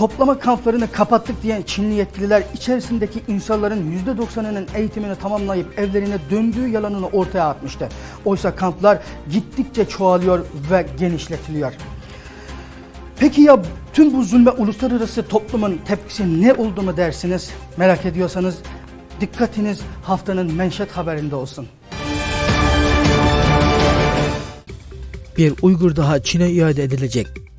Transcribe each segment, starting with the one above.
Toplama kamplarını kapattık diyen Çinli yetkililer içerisindeki insanların %90'ının eğitimini tamamlayıp evlerine döndüğü yalanını ortaya atmıştı. Oysa kamplar gittikçe çoğalıyor ve genişletiliyor. Peki ya tüm bu zulme uluslararası toplumun tepkisi ne oldu mu dersiniz? Merak ediyorsanız dikkatiniz haftanın menşet haberinde olsun. Bir Uygur daha Çin'e iade edilecek.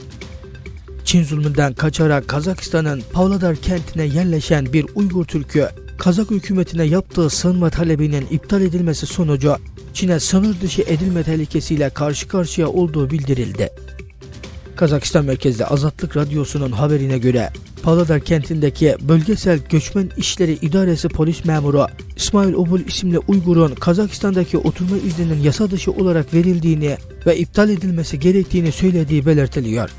Çin zulmünden kaçarak Kazakistan'ın Pavlodar kentine yerleşen bir Uygur Türk'ü Kazak hükümetine yaptığı sığınma talebinin iptal edilmesi sonucu Çin'e sınır dışı edilme tehlikesiyle karşı karşıya olduğu bildirildi. Kazakistan merkezli Azatlık Radyosu'nun haberine göre Pavlodar kentindeki Bölgesel Göçmen İşleri İdaresi polis memuru İsmail Obul isimli Uygur'un Kazakistan'daki oturma izninin yasa dışı olarak verildiğini ve iptal edilmesi gerektiğini söylediği belirtiliyor.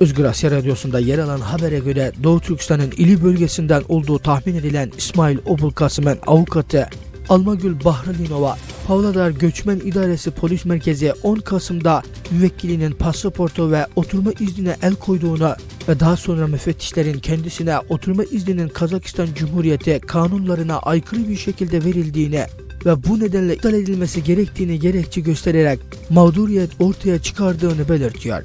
Özgür Asya Radyosu'nda yer alan habere göre Doğu Türkistan'ın ili bölgesinden olduğu tahmin edilen İsmail Obul Kasım'ın avukatı Almagül Bahralinova, Pavlodar Göçmen İdaresi Polis Merkezi 10 Kasım'da müvekkilinin pasaportu ve oturma iznine el koyduğunu ve daha sonra müfettişlerin kendisine oturma izninin Kazakistan Cumhuriyeti kanunlarına aykırı bir şekilde verildiğini ve bu nedenle iptal edilmesi gerektiğini gerekçe göstererek mağduriyet ortaya çıkardığını belirtiyor.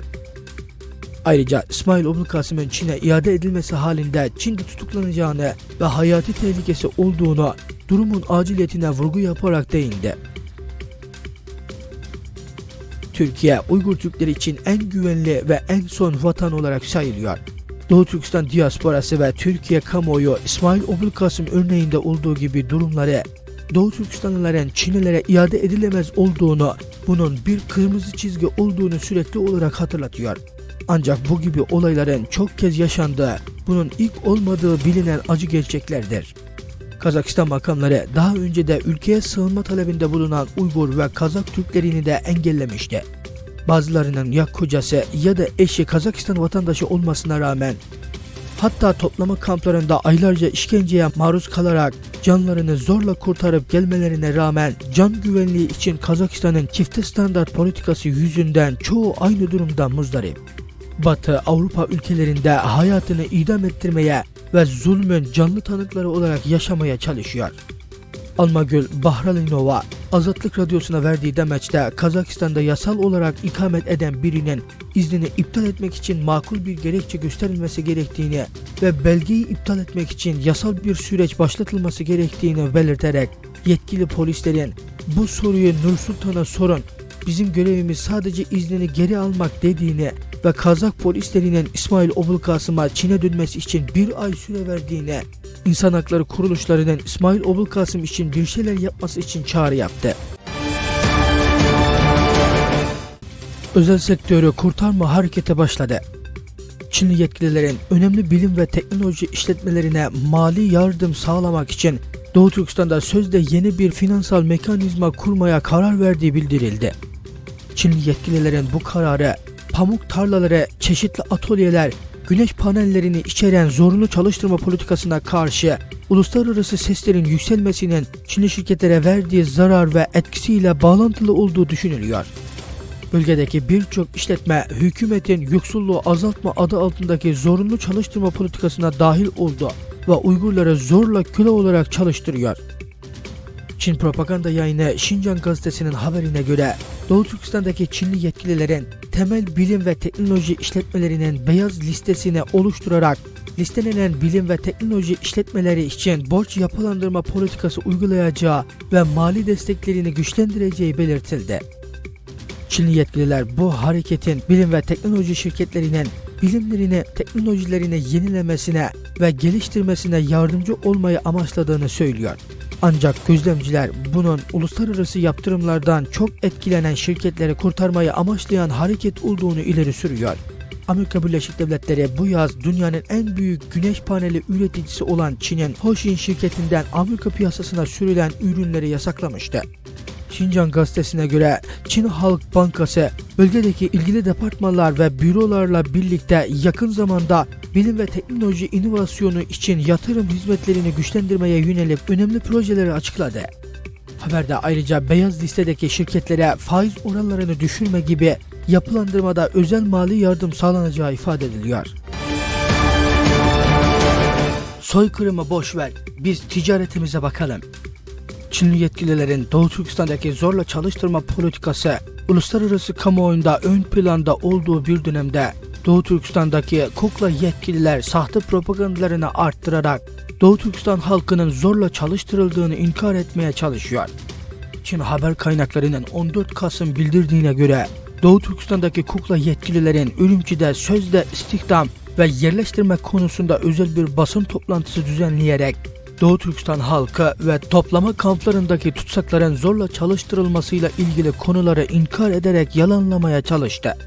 Ayrıca İsmail Obul Kasım'ın Çin'e iade edilmesi halinde Çin'de tutuklanacağını ve hayati tehlikesi olduğunu durumun aciliyetine vurgu yaparak değindi. Türkiye, Uygur Türkleri için en güvenli ve en son vatan olarak sayılıyor. Doğu Türkistan diasporası ve Türkiye kamuoyu İsmail Obul Kasım örneğinde olduğu gibi durumları Doğu Türkistanlıların Çinlilere iade edilemez olduğunu, bunun bir kırmızı çizgi olduğunu sürekli olarak hatırlatıyor. Ancak bu gibi olayların çok kez yaşandığı, bunun ilk olmadığı bilinen acı gerçeklerdir. Kazakistan makamları daha önce de ülkeye sığınma talebinde bulunan Uygur ve Kazak Türklerini de engellemişti. Bazılarının ya kocası ya da eşi Kazakistan vatandaşı olmasına rağmen hatta toplama kamplarında aylarca işkenceye maruz kalarak canlarını zorla kurtarıp gelmelerine rağmen can güvenliği için Kazakistan'ın çifte standart politikası yüzünden çoğu aynı durumda muzdarip. Batı Avrupa ülkelerinde hayatını idam ettirmeye ve zulmün canlı tanıkları olarak yaşamaya çalışıyor. Almagül Bahralinova Azatlık Radyosu'na verdiği demeçte Kazakistan'da yasal olarak ikamet eden birinin iznini iptal etmek için makul bir gerekçe gösterilmesi gerektiğini ve belgeyi iptal etmek için yasal bir süreç başlatılması gerektiğini belirterek yetkili polislerin bu soruyu Nur Sultan'a sorun bizim görevimiz sadece iznini geri almak dediğini ve Kazak polislerinin İsmail Obul Kasım'a Çin'e dönmesi için bir ay süre verdiğini, insan hakları kuruluşlarının İsmail Obul Kasım için bir şeyler yapması için çağrı yaptı. Özel sektörü kurtarma harekete başladı. Çinli yetkililerin önemli bilim ve teknoloji işletmelerine mali yardım sağlamak için Doğu Türkistan'da sözde yeni bir finansal mekanizma kurmaya karar verdiği bildirildi. Çinli yetkililerin bu kararı pamuk tarlaları, çeşitli atölyeler, güneş panellerini içeren zorunlu çalıştırma politikasına karşı uluslararası seslerin yükselmesinin Çinli şirketlere verdiği zarar ve etkisiyle bağlantılı olduğu düşünülüyor. Bölgedeki birçok işletme hükümetin yoksulluğu azaltma adı altındaki zorunlu çalıştırma politikasına dahil oldu ve Uygurları zorla köle olarak çalıştırıyor. Çin propaganda yayını Şincan gazetesinin haberine göre Doğu Türkistan'daki Çinli yetkililerin temel bilim ve teknoloji işletmelerinin beyaz listesini oluşturarak listelenen bilim ve teknoloji işletmeleri için borç yapılandırma politikası uygulayacağı ve mali desteklerini güçlendireceği belirtildi. Çinli yetkililer bu hareketin bilim ve teknoloji şirketlerinin bilimlerini, teknolojilerini yenilemesine ve geliştirmesine yardımcı olmayı amaçladığını söylüyor. Ancak gözlemciler bunun uluslararası yaptırımlardan çok etkilenen şirketleri kurtarmayı amaçlayan hareket olduğunu ileri sürüyor. Amerika Birleşik Devletleri bu yaz dünyanın en büyük güneş paneli üreticisi olan Çin'in Hoshin şirketinden Amerika piyasasına sürülen ürünleri yasaklamıştı. Şincan gazetesine göre Çin Halk Bankası bölgedeki ilgili departmanlar ve bürolarla birlikte yakın zamanda bilim ve teknoloji inovasyonu için yatırım hizmetlerini güçlendirmeye yönelik önemli projeleri açıkladı. Haberde ayrıca beyaz listedeki şirketlere faiz oranlarını düşürme gibi yapılandırmada özel mali yardım sağlanacağı ifade ediliyor. Soykırımı boş ver, biz ticaretimize bakalım. Çinli yetkililerin Doğu Türkistan'daki zorla çalıştırma politikası uluslararası kamuoyunda ön planda olduğu bir dönemde Doğu Türkistan'daki kukla yetkililer sahte propagandalarını arttırarak Doğu Türkistan halkının zorla çalıştırıldığını inkar etmeye çalışıyor. Çin haber kaynaklarının 14 Kasım bildirdiğine göre Doğu Türkistan'daki kukla yetkililerin Ürümçi'de sözde istihdam ve yerleştirme konusunda özel bir basın toplantısı düzenleyerek Doğu Türkistan halkı ve toplama kamplarındaki tutsakların zorla çalıştırılmasıyla ilgili konuları inkar ederek yalanlamaya çalıştı.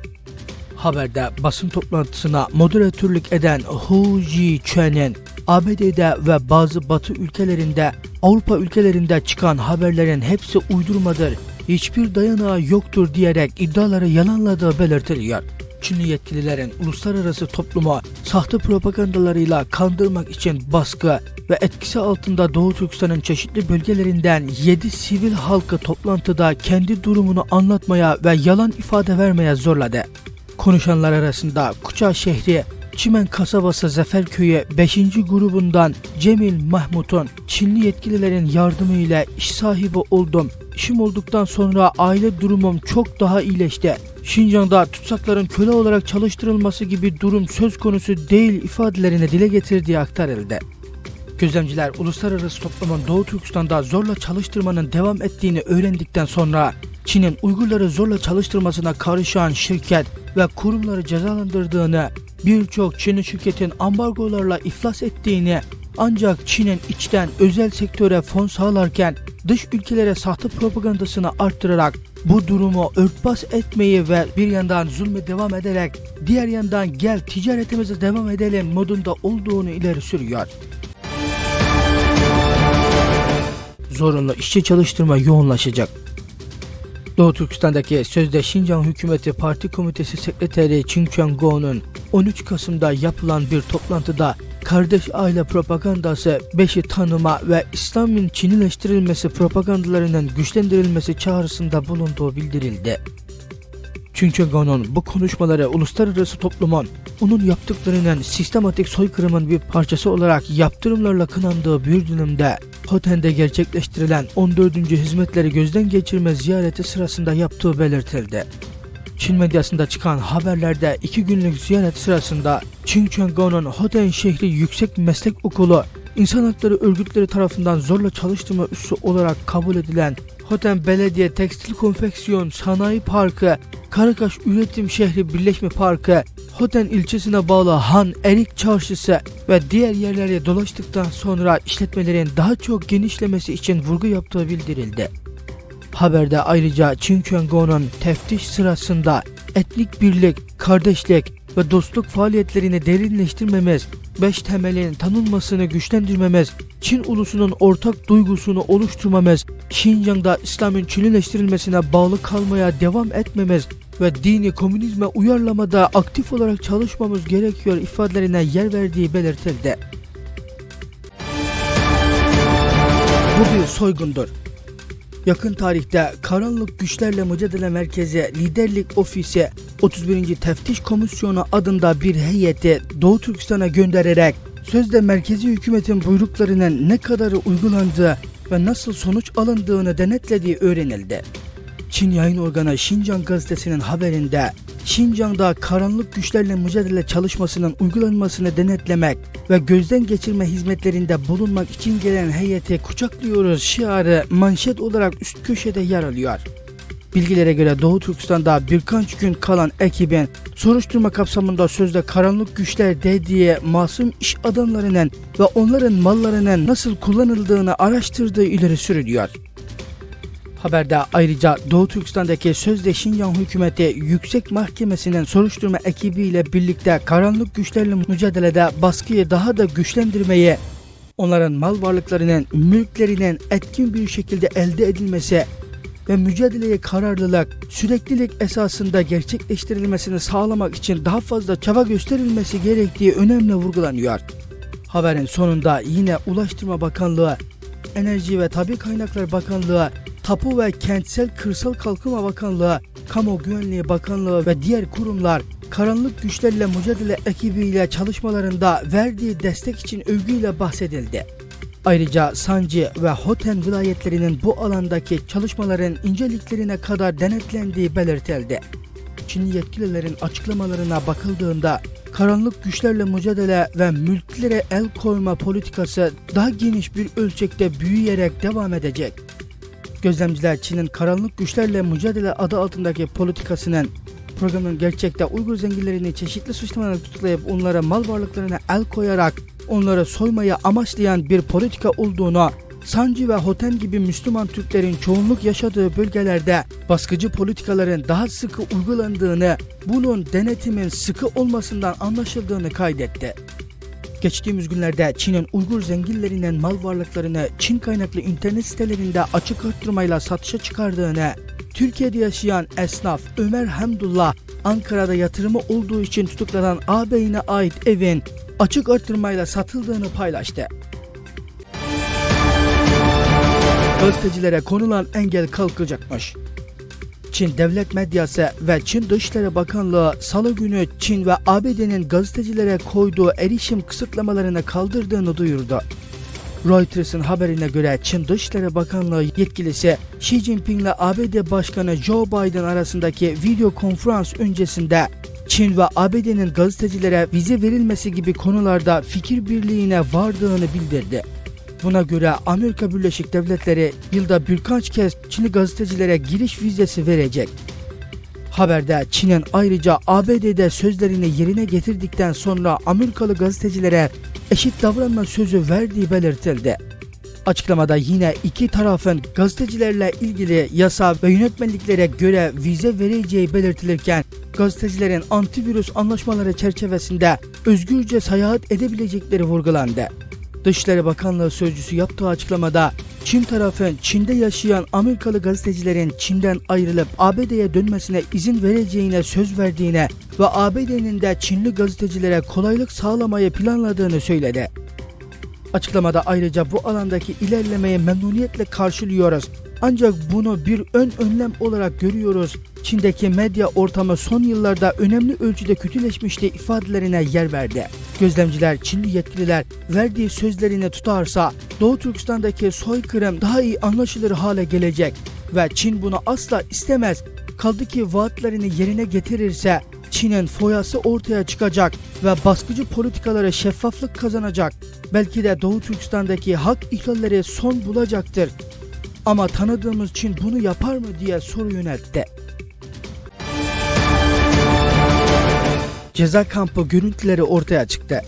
Haberde basın toplantısına moderatörlük eden Hu Ji-chuan'in ABD'de ve bazı batı ülkelerinde, Avrupa ülkelerinde çıkan haberlerin hepsi uydurmadır, hiçbir dayanağı yoktur diyerek iddiaları yalanladığı belirtiliyor. Çinli yetkililerin uluslararası toplumu sahte propagandalarıyla kandırmak için baskı ve etkisi altında Doğu Türkistan'ın çeşitli bölgelerinden 7 sivil halkı toplantıda kendi durumunu anlatmaya ve yalan ifade vermeye zorladı. Konuşanlar arasında Kuça şehri Çimen kasabası Zaferköy'ü 5. grubundan Cemil Mahmut'un Çinli yetkililerin yardımıyla iş sahibi oldum. İşim olduktan sonra aile durumum çok daha iyileşti. Şincan'da tutsakların köle olarak çalıştırılması gibi durum söz konusu değil ifadelerini dile getirdiği aktarıldı. Gözlemciler uluslararası toplumun Doğu Türkistan'da zorla çalıştırmanın devam ettiğini öğrendikten sonra Çin'in Uygurları zorla çalıştırmasına karışan şirket ve kurumları cezalandırdığını, birçok Çinli şirketin ambargolarla iflas ettiğini, ancak Çin'in içten özel sektöre fon sağlarken dış ülkelere sahte propagandasını arttırarak bu durumu örtbas etmeyi ve bir yandan zulme devam ederek diğer yandan gel ticaretimize devam edelim modunda olduğunu ileri sürüyor. Zorunlu işçi çalıştırma yoğunlaşacak. Doğu Türkistan'daki sözde Şincan Hükümeti Parti Komitesi Sekreteri Çin Chuan-go'nun 13 Kasım'da yapılan bir toplantıda kardeş aile propagandası, beşi tanıma ve İslam'ın Çinileştirilmesi propagandalarının güçlendirilmesi çağrısında bulunduğu bildirildi. Çin Chuan-go'nun bu konuşmaları uluslararası toplumun onun yaptıklarının sistematik soykırımın bir parçası olarak yaptırımlarla kınandığı bir dönemde Hoten'de gerçekleştirilen 14. hizmetleri gözden geçirme ziyareti sırasında yaptığı belirtildi. Çin medyasında çıkan haberlerde iki günlük ziyaret sırasında Çin Chuan-go'nun Hoten şehri yüksek meslek okulu insan hakları örgütleri tarafından zorla çalıştırma üssü olarak kabul edilen Hoten Belediye Tekstil Konfeksiyon Sanayi Parkı, Karakaş Üretim Şehri Birleşme Parkı, Hoten ilçesine bağlı Han Erik Çarşısı ve diğer yerlere dolaştıktan sonra işletmelerin daha çok genişlemesi için vurgu yaptığı bildirildi. Haberde ayrıca Çin Chuan-go'nun teftiş sırasında etnik birlik, kardeşlik ve dostluk faaliyetlerini derinleştirmemiz, beş temelin tanınmasını güçlendirmemiz, Çin ulusunun ortak duygusunu oluşturmamız, Şincan'da İslam'ın Çinileştirilmesine bağlı kalmaya devam etmemiz ve dini komünizme uyarlamada aktif olarak çalışmamız gerekiyor ifadelerine yer verdiği belirtildi. Bu bir soygundur. Yakın tarihte Karanlık Güçlerle Mücadele Merkezi Liderlik Ofisi 31. Teftiş Komisyonu adında bir heyeti Doğu Türkistan'a göndererek sözde merkezi hükümetin buyruklarının ne kadarı uygulandığı ve nasıl sonuç alındığını denetlediği öğrenildi. Çin yayın organı Şincan gazetesinin haberinde Şincan'da karanlık güçlerle mücadele çalışmasının uygulanmasını denetlemek ve gözden geçirme hizmetlerinde bulunmak için gelen heyeti kucaklıyoruz şiarı manşet olarak üst köşede yer alıyor. Bilgilere göre Doğu Türkistan'da birkaç gün kalan ekibin soruşturma kapsamında sözde karanlık güçler dediği masum iş adamlarının ve onların mallarının nasıl kullanıldığını araştırdığı ileri sürülüyor. Haberde ayrıca Doğu Türkistan'daki sözde Şinyan hükümeti yüksek mahkemesinin soruşturma ekibiyle birlikte karanlık güçlerle mücadelede baskıyı daha da güçlendirmeyi, onların mal varlıklarının, mülklerinin etkin bir şekilde elde edilmesi ve mücadeleye kararlılık, süreklilik esasında gerçekleştirilmesini sağlamak için daha fazla çaba gösterilmesi gerektiği önemli vurgulanıyor. Haberin sonunda yine Ulaştırma Bakanlığı, Enerji ve Tabi Kaynaklar Bakanlığı, Tapu ve Kentsel Kırsal Kalkınma Bakanlığı, Kamu Güvenliği Bakanlığı ve diğer kurumlar karanlık güçlerle mücadele ekibiyle çalışmalarında verdiği destek için övgüyle bahsedildi. Ayrıca Sancı ve Hoten vilayetlerinin bu alandaki çalışmaların inceliklerine kadar denetlendiği belirtildi. Çinli yetkililerin açıklamalarına bakıldığında karanlık güçlerle mücadele ve mülklere el koyma politikası daha geniş bir ölçekte büyüyerek devam edecek. Gözlemciler Çin'in karanlık güçlerle mücadele adı altındaki politikasının programın gerçekte Uygur zenginlerini çeşitli suçlamalarla tutuklayıp onlara mal varlıklarına el koyarak onları soymaya amaçlayan bir politika olduğunu Sancı ve Hoten gibi Müslüman Türklerin çoğunluk yaşadığı bölgelerde baskıcı politikaların daha sıkı uygulandığını, bunun denetimin sıkı olmasından anlaşıldığını kaydetti. Geçtiğimiz günlerde Çin'in Uygur zenginlerinin mal varlıklarını Çin kaynaklı internet sitelerinde açık arttırmayla satışa çıkardığını, Türkiye'de yaşayan esnaf Ömer Hamdullah Ankara'da yatırımı olduğu için tutuklanan ağabeyine ait evin açık arttırmayla satıldığını paylaştı. Gazetecilere konulan engel kalkacakmış. Çin Devlet Medyası ve Çin Dışişleri Bakanlığı salı günü Çin ve ABD'nin gazetecilere koyduğu erişim kısıtlamalarını kaldırdığını duyurdu. Reuters'ın haberine göre Çin Dışişleri Bakanlığı yetkilisi Xi Jinping ile ABD Başkanı Joe Biden arasındaki video konferans öncesinde Çin ve ABD'nin gazetecilere vize verilmesi gibi konularda fikir birliğine vardığını bildirdi. Buna göre Amerika Birleşik Devletleri yılda birkaç kez Çinli gazetecilere giriş vizesi verecek. Haberde Çin'in ayrıca ABD'de sözlerini yerine getirdikten sonra Amerikalı gazetecilere eşit davranma sözü verdiği belirtildi. Açıklamada yine iki tarafın gazetecilerle ilgili yasa ve yönetmeliklere göre vize vereceği belirtilirken gazetecilerin antivirüs anlaşmaları çerçevesinde özgürce seyahat edebilecekleri vurgulandı. Dışişleri Bakanlığı sözcüsü yaptığı açıklamada Çin tarafın Çin'de yaşayan Amerikalı gazetecilerin Çin'den ayrılıp ABD'ye dönmesine izin vereceğine söz verdiğine ve ABD'nin de Çinli gazetecilere kolaylık sağlamayı planladığını söyledi. Açıklamada ayrıca bu alandaki ilerlemeye memnuniyetle karşılıyoruz. Ancak bunu bir ön önlem olarak görüyoruz. Çin'deki medya ortamı son yıllarda önemli ölçüde kötüleşmişti ifadelerine yer verdi. Gözlemciler, Çinli yetkililer verdiği sözlerini tutarsa Doğu Türkistan'daki soykırım daha iyi anlaşılır hale gelecek ve Çin bunu asla istemez. Kaldı ki vaatlerini yerine getirirse Çin'in foyası ortaya çıkacak ve baskıcı politikaları şeffaflık kazanacak. Belki de Doğu Türkistan'daki hak ihlalleri son bulacaktır. Ama tanıdığımız Çin bunu yapar mı diye soru yöneltti. Ceza kampı görüntüleri ortaya çıktı.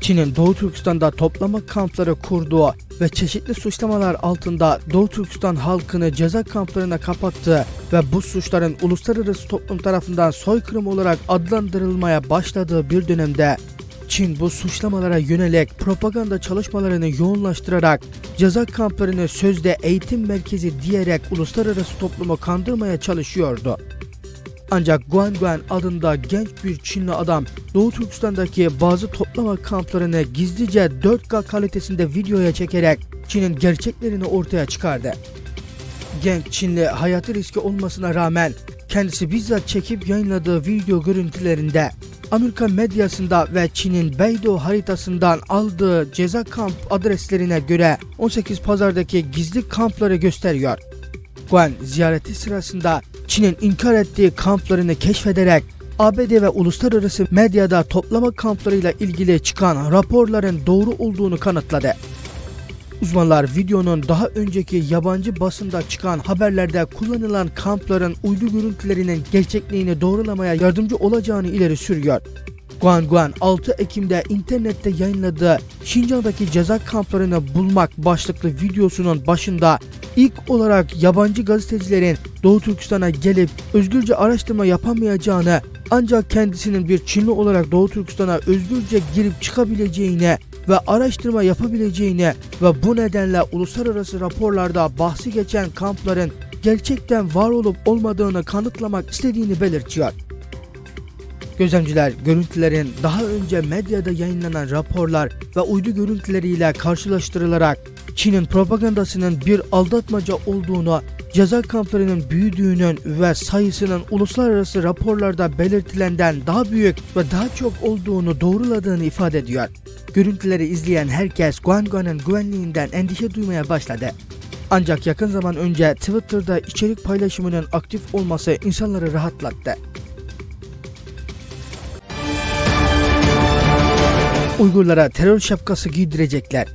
Çin'in Doğu Türkistan'da toplama kampları kurduğu ve çeşitli suçlamalar altında Doğu Türkistan halkını ceza kamplarına kapattığı ve bu suçların uluslararası toplum tarafından soykırım olarak adlandırılmaya başladığı bir dönemde Çin bu suçlamalara yönelik propaganda çalışmalarını yoğunlaştırarak ceza kamplarını sözde eğitim merkezi diyerek uluslararası toplumu kandırmaya çalışıyordu. Ancak Guan Guan adında genç bir Çinli adam Doğu Türkistan'daki bazı toplama kamplarını gizlice 4K kalitesinde videoya çekerek Çin'in gerçeklerini ortaya çıkardı. Genç Çinli hayatı riski olmasına rağmen kendisi bizzat çekip yayınladığı video görüntülerinde Amerika medyasında ve Çin'in Beidou haritasından aldığı ceza kamp adreslerine göre 18 pazardaki gizli kampları gösteriyor. Guan ziyareti sırasında Çin'in inkar ettiği kamplarını keşfederek ABD ve uluslararası medyada toplama kamplarıyla ilgili çıkan raporların doğru olduğunu kanıtladı. Uzmanlar videonun daha önceki yabancı basında çıkan haberlerde kullanılan kampların uydu görüntülerinin gerçekliğini doğrulamaya yardımcı olacağını ileri sürüyor. Guan Guan 6 Ekim'de internette yayınladığı Şincan'daki ceza kamplarını bulmak başlıklı videosunun başında ilk olarak yabancı gazetecilerin Doğu Türkistan'a gelip özgürce araştırma yapamayacağını ancak kendisinin bir Çinli olarak Doğu Türkistan'a özgürce girip çıkabileceğine ve araştırma yapabileceğine ve bu nedenle uluslararası raporlarda bahsi geçen kampların gerçekten var olup olmadığını kanıtlamak istediğini belirtiyor. Gözlemciler görüntülerin daha önce medyada yayınlanan raporlar ve uydu görüntüleriyle karşılaştırılarak Çin'in propagandasının bir aldatmaca olduğunu, ceza kamplarının büyüdüğünün ve sayısının uluslararası raporlarda belirtilenden daha büyük ve daha çok olduğunu doğruladığını ifade ediyor. Görüntüleri izleyen herkes Guangguan'ın güvenliğinden endişe duymaya başladı. Ancak yakın zaman önce Twitter'da içerik paylaşımının aktif olması insanları rahatlattı. Uygurlara terör şapkası giydirecekler.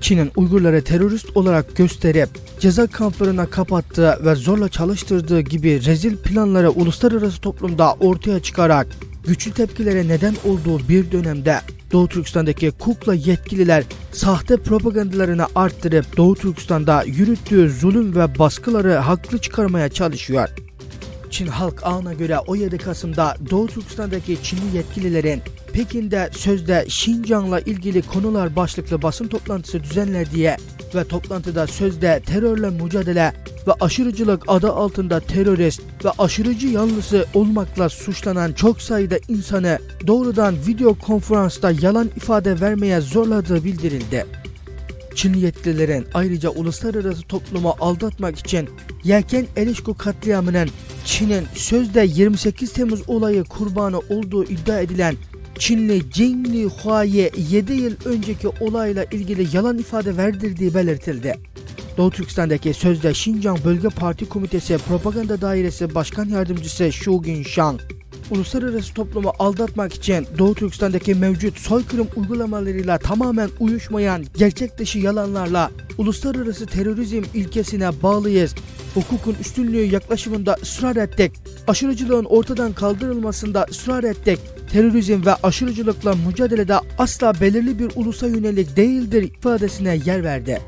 Çin'in Uygurları terörist olarak gösterip ceza kamplarına kapattığı ve zorla çalıştırdığı gibi rezil planları uluslararası toplumda ortaya çıkarak güçlü tepkilere neden olduğu bir dönemde Doğu Türkistan'daki kukla yetkililer sahte propagandalarını arttırıp Doğu Türkistan'da yürüttüğü zulüm ve baskıları haklı çıkarmaya çalışıyor. Çin Halk Ağı'na göre 17 Kasım'da Doğu Türkistan'daki Çinli yetkililerin Pekin'de sözde Şincan'la ilgili konular başlıklı basın toplantısı düzenlediği ve toplantıda sözde terörle mücadele ve aşırıcılık adı altında terörist ve aşırıcı yanlısı olmakla suçlanan çok sayıda insanı doğrudan video konferansta yalan ifade vermeye zorladığı bildirildi. Çinli yetkililerin ayrıca uluslararası toplumu aldatmak için Yelken Eleşko katliamının Çin'in sözde 28 Temmuz olayı kurbanı olduğu iddia edilen Çinli Jing Hua'ya 7 yıl önceki olayla ilgili yalan ifade verdirdiği belirtildi. Doğu Türkistan'daki sözde Şincan Bölge Parti Komitesi Propaganda Dairesi Başkan Yardımcısı Xu Gunshan, uluslararası toplumu aldatmak için Doğu Türkistan'daki mevcut soykırım uygulamalarıyla tamamen uyuşmayan gerçek dışı yalanlarla uluslararası terörizm ilkesine bağlıyız. Hukukun üstünlüğü yaklaşımında ısrar ettik. Aşırıcılığın ortadan kaldırılmasında ısrar ettik. Terörizm ve aşırıcılıkla mücadelede asla belirli bir ulusa yönelik değildir ifadesine yer verdi.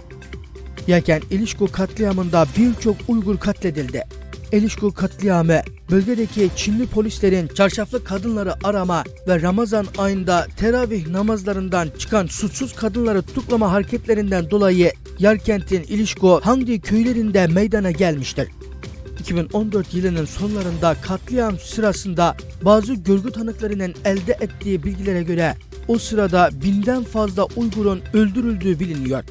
Yaken İlişko katliamında birçok Uygur katledildi. Elişko katliamı bölgedeki Çinli polislerin çarşaflı kadınları arama ve Ramazan ayında teravih namazlarından çıkan suçsuz kadınları tutuklama hareketlerinden dolayı Yarkent'in İlişko Hangdi köylerinde meydana gelmiştir. 2014 yılının sonlarında katliam sırasında bazı görgü tanıklarının elde ettiği bilgilere göre o sırada binden fazla Uygur'un öldürüldüğü biliniyor.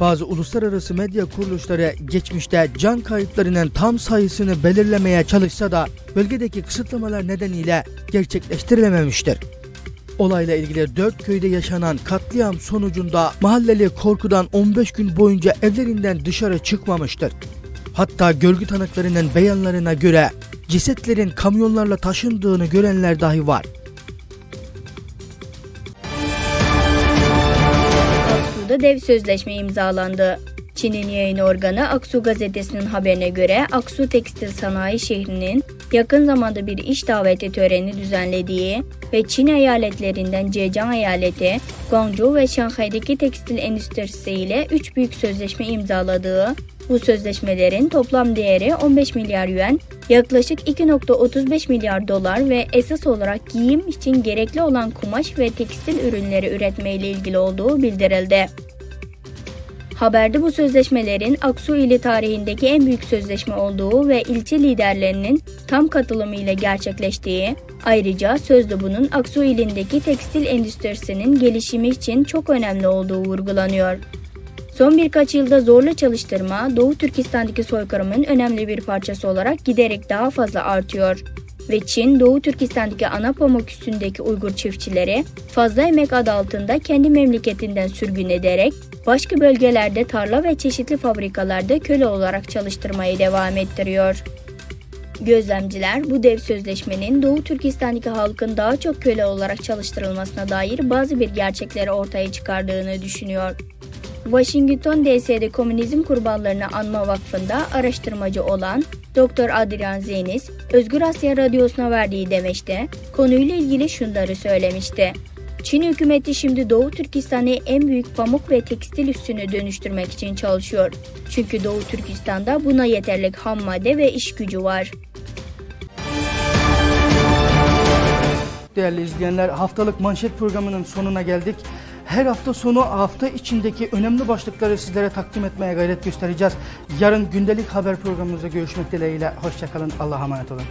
Bazı uluslararası medya kuruluşları geçmişte can kayıplarının tam sayısını belirlemeye çalışsa da bölgedeki kısıtlamalar nedeniyle gerçekleştirilememiştir. Olayla ilgili 4 köyde yaşanan katliam sonucunda mahalleli korkudan 15 gün boyunca evlerinden dışarı çıkmamıştır. Hatta görgü tanıklarının beyanlarına göre cesetlerin kamyonlarla taşındığını görenler dahi var. Dev sözleşme imzalandı. Çin'in yayın organı Aksu gazetesinin haberine göre Aksu Tekstil Sanayi şehrinin yakın zamanda bir iş daveti töreni düzenlediği ve Çin eyaletlerinden Zhejiang eyaleti, Guangzhou ve Şanghay'daki tekstil endüstrisi ile 3 büyük sözleşme imzaladığı, bu sözleşmelerin toplam değeri 15 milyar yuan, yaklaşık 2.35 milyar dolar ve esas olarak giyim için gerekli olan kumaş ve tekstil ürünleri üretme ile ilgili olduğu bildirildi. Haberde bu sözleşmelerin Aksu ili tarihindeki en büyük sözleşme olduğu ve ilçe liderlerinin tam katılımı ile gerçekleştiği, ayrıca sözde bunun Aksu ilindeki tekstil endüstrisinin gelişimi için çok önemli olduğu vurgulanıyor. Son birkaç yılda zorla çalıştırma, Doğu Türkistan'daki soykırımın önemli bir parçası olarak giderek daha fazla artıyor. Ve Çin, Doğu Türkistan'daki ana pamuk üstündeki Uygur çiftçileri fazla emek adı altında kendi memleketinden sürgün ederek başka bölgelerde tarla ve çeşitli fabrikalarda köle olarak çalıştırmayı devam ettiriyor. Gözlemciler bu dev sözleşmenin Doğu Türkistan'daki halkın daha çok köle olarak çalıştırılmasına dair bazı bir gerçekleri ortaya çıkardığını düşünüyor. Washington DC'de Komünizm Kurbanlarını Anma Vakfı'nda araştırmacı olan Dr. Adrian Zenis, Özgür Asya Radyosu'na verdiği demeçte konuyla ilgili şunları söylemişti. Çin hükümeti şimdi Doğu Türkistan'ı en büyük pamuk ve tekstil üssüne dönüştürmek için çalışıyor. Çünkü Doğu Türkistan'da buna yeterlik ham madde ve iş gücü var. Değerli izleyenler haftalık manşet programının sonuna geldik. Her hafta sonu hafta içindeki önemli başlıkları sizlere takdim etmeye gayret göstereceğiz. Yarın gündelik haber programımızda görüşmek dileğiyle. Hoşçakalın. Allah'a emanet olun.